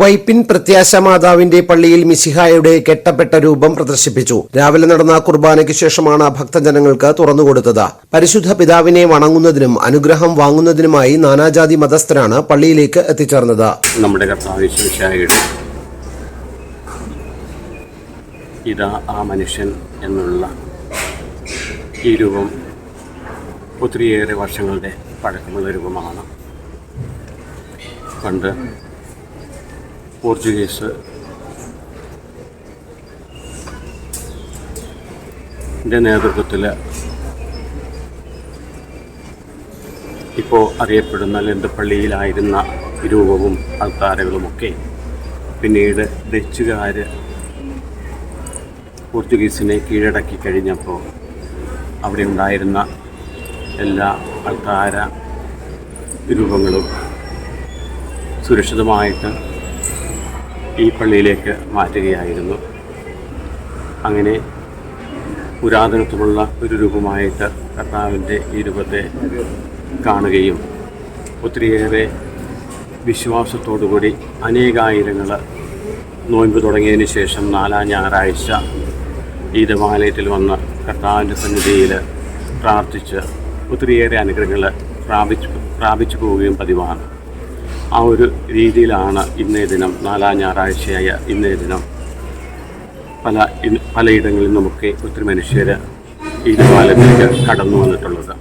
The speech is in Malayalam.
വൈപ്പിൻ പ്രത്യാശ മാതാവിന്റെ പള്ളിയിൽ മിശിഹായുടെ കെട്ടപ്പെട്ട രൂപം പ്രദർശിപ്പിച്ചു. രാവിലെ നടന്ന കുർബാനയ്ക്ക് ശേഷമാണ് ഭക്തജനങ്ങൾക്ക് തുറന്നുകൊടുത്തത്. പരിശുദ്ധ പിതാവിനെ വണങ്ങുന്നതിനും അനുഗ്രഹം വാങ്ങുന്നതിനുമായി നാനാജാതി മതസ്ഥരാണ് പള്ളിയിലേക്ക് എത്തിച്ചേർന്നത്. നമ്മുടെ ഇതാ ആ മനുഷ്യൻ എന്നുള്ള ഈ രൂപം ഒത്തിരിയേറെ വർഷങ്ങളുടെ പഴക്കമുള്ള രൂപമാണ്. പണ്ട് പോർച്ചുഗീസ്. നേതൃത്വത്തിൽ ഇപ്പോൾ അറിയപ്പെടുന്ന ലന്തപ്പള്ളിയിലായിരുന്ന രൂപവും അൾത്താരകളുമൊക്കെ പിന്നീട് ഡച്ചുകാർ പോർച്ചുഗീസിനെ കീഴടക്കി കഴിഞ്ഞപ്പോൾ അവിടെ ഉണ്ടായിരുന്ന എല്ലാ അൾത്താര രൂപങ്ങളും സുരക്ഷിതമായിട്ട് ഈ പള്ളിയിലേക്ക് മാറ്റുകയായിരുന്നു. അങ്ങനെ പുരാതനത്വമുള്ള ഒരു രൂപമായിട്ട് കർത്താവിന്റെ ഈ രൂപത്തെ കാണുകയും ഒത്തിരിയേറെ വിശ്വാസത്തോടുകൂടി അനേകായിരങ്ങൾ നോയമ്പ് തുടങ്ങിയതിന് ശേഷം നാലാം ഞായറാഴ്ച ഈ ദേവാലയത്തിൽ വന്ന് കർത്താവിന്റെ സന്നിധിയിൽ പ്രാർത്ഥിച്ച് ഒത്തിരിയേറെ അനുഗ്രഹങ്ങൾ പ്രാപിച്ചു പ്രാപിച്ചു പോവുകയും പതിവാണ്. ആ ഒരു രീതിയിലാണ് ഇന്നേ ദിനം നാലാം ഞായറാഴ്ചയായ ഇന്നേ ദിനം പല പലയിടങ്ങളിൽ നമുക്ക് ഒത്തിരി മനുഷ്യർ ഈ പാലത്തിലേക്ക് കടന്നു വന്നിട്ടുള്ളത്.